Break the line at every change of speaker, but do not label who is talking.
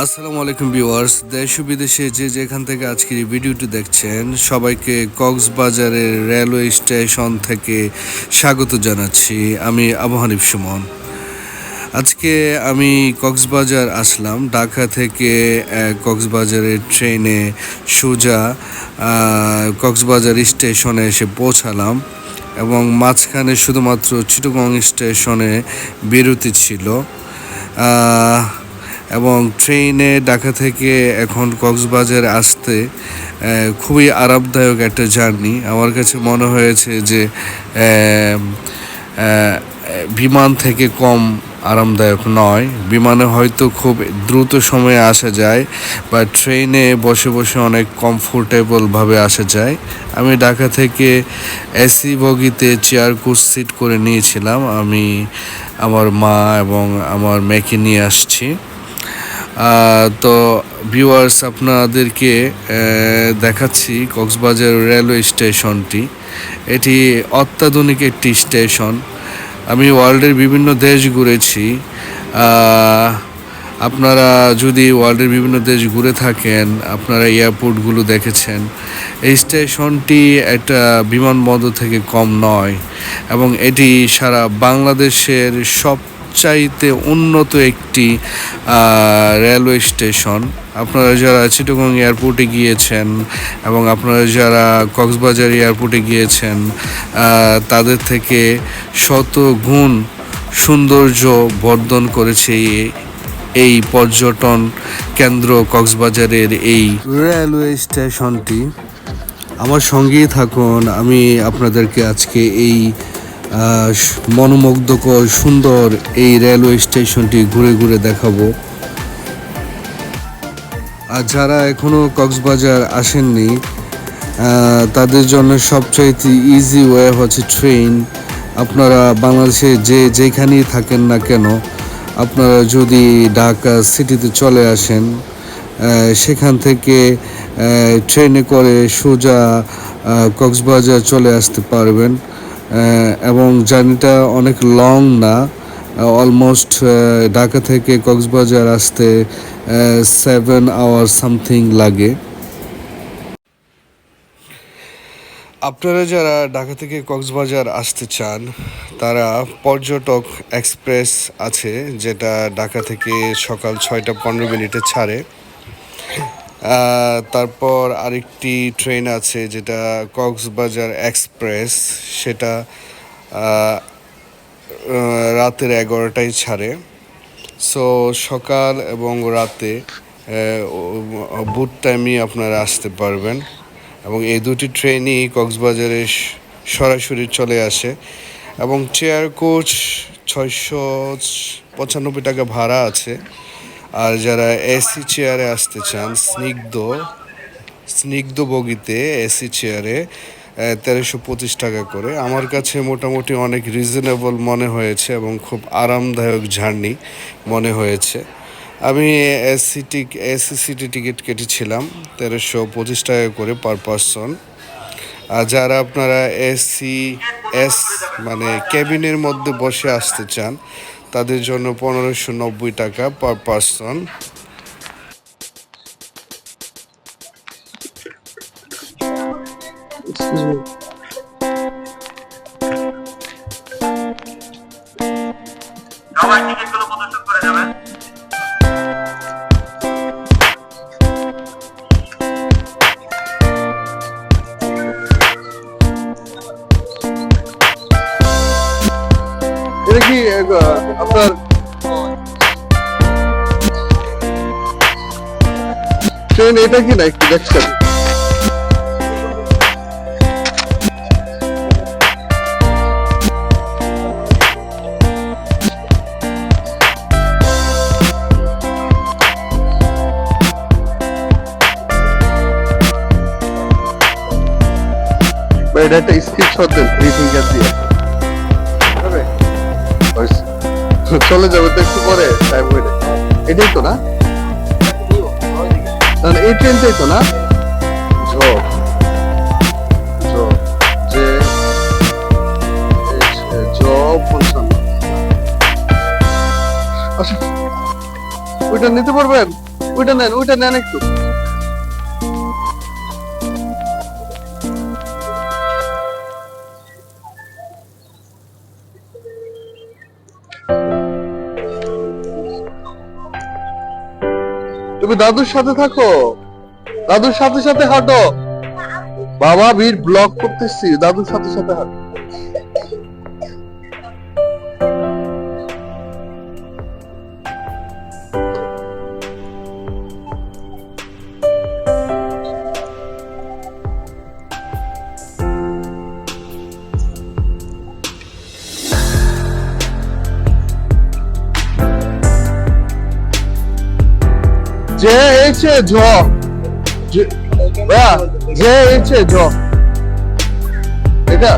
আসসালামু আলাইকুম ভিউয়ার্স, দেশ ও বিদেশে যে যেখান থেকে আজকের এই ভিডিওটি দেখছেন, সবাইকে কক্সবাজারের রেলওয়ে স্টেশন থেকে স্বাগত জানাচ্ছি। আমি আবু হানিফ সুমন। আজকে আমি কক্সবাজার আসলাম, ঢাকা থেকে কক্সবাজারের ট্রেনে সোজা কক্সবাজার স্টেশনে এসে পৌঁছালাম এবং মাঝখানে শুধুমাত্র চিটগং স্টেশনে বিরতি ছিল। এবং ট্রেনে ঢাকা থেকে এখন কক্সবাজার আসতে খুবই আরামদায়ক একটা জার্নি। আমার কাছে মনে হয়েছে যে বিমান থেকে কম আরামদায়ক নয়। বিমানে হয়তো খুব দ্রুত সময়ে আসা যায়, বা ট্রেনে বসে বসে অনেক কমফোর্টেবলভাবে আসা যায়। আমি ঢাকা থেকে এসি বগিতে চেয়ার কোচ সিট করে নিয়েছিলাম। আমি, আমার মা এবং আমার মেয়েকে নিয়ে আসছি। তো ভিউয়ার্স আপনাদেরকে দেখাচ্ছি কক্সবাজার রেলওয়ে স্টেশনটি। এটি অত্যাধুনিক একটি স্টেশন। আমি ওয়ার্ল্ডের বিভিন্ন দেশ ঘুরেছি। আপনারা যদি ওয়ার্ল্ডের বিভিন্ন দেশ ঘুরে থাকেন, আপনারা এয়ারপোর্টগুলো দেখেছেন। এই স্টেশনটি একটা বিমানবন্দর থেকে কম নয় এবং এটি সারা বাংলাদেশের সবচাইতে উন্নত একটি রেলওয়ে স্টেশন। আপনারা যারা চিটগং এয়ারপোর্টে গিয়েছেন এবং আপনারা যারা কক্সবাজার এয়ারপোর্টে গিয়েছেন তাদের থেকে শত গুণ সৌন্দর্য বর্ধন করেছে এই- পর্যটন কেন্দ্র কক্সবাজারের এই রেলওয়ে স্টেশনটি। আমার সঙ্গেই থাকুন, আমি আপনাদেরকে আজকে এই মনোমুগ্ধকর, সুন্দর এই রেলওয়ে স্টেশনটি ঘুরে ঘুরে দেখাবো। আর যারা এখনও কক্সবাজার আসেননি তাদের জন্য সবচাইতে ইজি ওয়ে হচ্ছে ট্রেন আপনারা বাংলাদেশে যে যেখানেই থাকেন না কেন, আপনারা যদি ঢাকা সিটিতে চলে আসেন সেখান থেকে ট্রেনে করে সোজা কক্সবাজার চলে আসতে পারবেন। এবং জার্নিটা অনেক লং না। অলমোস্ট ঢাকা থেকে কক্সবাজার আসতে সেভেন আওয়ার সামথিং লাগে। আপনারা যারা ঢাকা থেকে কক্সবাজার আসতে চান, তারা পর্যটক এক্সপ্রেস আছে, যেটা ঢাকা থেকে সকাল ছয়টা পনেরো মিনিটে ছাড়ে। তারপর আরেকটি ট্রেন আছে যেটা কক্সবাজার এক্সপ্রেস সেটা রাতের এগারোটায় ছাড়ে। সো সকাল এবং রাতে বুট টাইমই আপনারা আসতে পারবেন। এবং এই দুটি ট্রেনই কক্সবাজারে সরাসরি চলে আসে। এবং চেয়ার কোচ ছয়শো পঁচানব্বই টাকা ভাড়া আছে। আর যারা এসি চেয়ারে আসতে চান, স্নিগ্ধ স্নিগ্ধ বগিতে এসি চেয়ারে তেরোশো পঁচিশ টাকা করে। আমার কাছে মোটামুটি অনেক রিজনেবল মনে হয়েছে এবং খুব আরামদায়ক জার্নি মনে হয়েছে। আমি এসি টিক এসি সিটি টিকিট কেটেছিলাম, তেরোশো পঁচিশ টাকা করে পার পারসন আর যারা আপনারা এসি এস মানে ক্যাবিনের মধ্যে বসে আসতে চান তাদের জন্য পনেরোশো নব্বই টাকা পার পার্সন
সবাই
আপনার ট্রেন এটা কি না একটু দেখছেন এটা একটা স্ক্রিনশট দেন থ্রি ফিঙ্গার দিয়ে। চলে একটু পরে টাইম হইলে এটাই তো না? তাহলে এই ট্রেনটাই তো না? ঝ ঝ যে এইচ, পঞ্চান্ন আচ্ছা ওইটা নিতে পারবেন? ওইটা নেন ওইটা নেন একটু। তুমি দাদুর সাথে থাকো। দাদুর সাথে সাথে হাঁটো। বাবা বীর ব্লক করতেছি, দাদুর সাথে সাথে হাঁটো। জ যে- ভাইয়া, যে হয়েছে জ এটা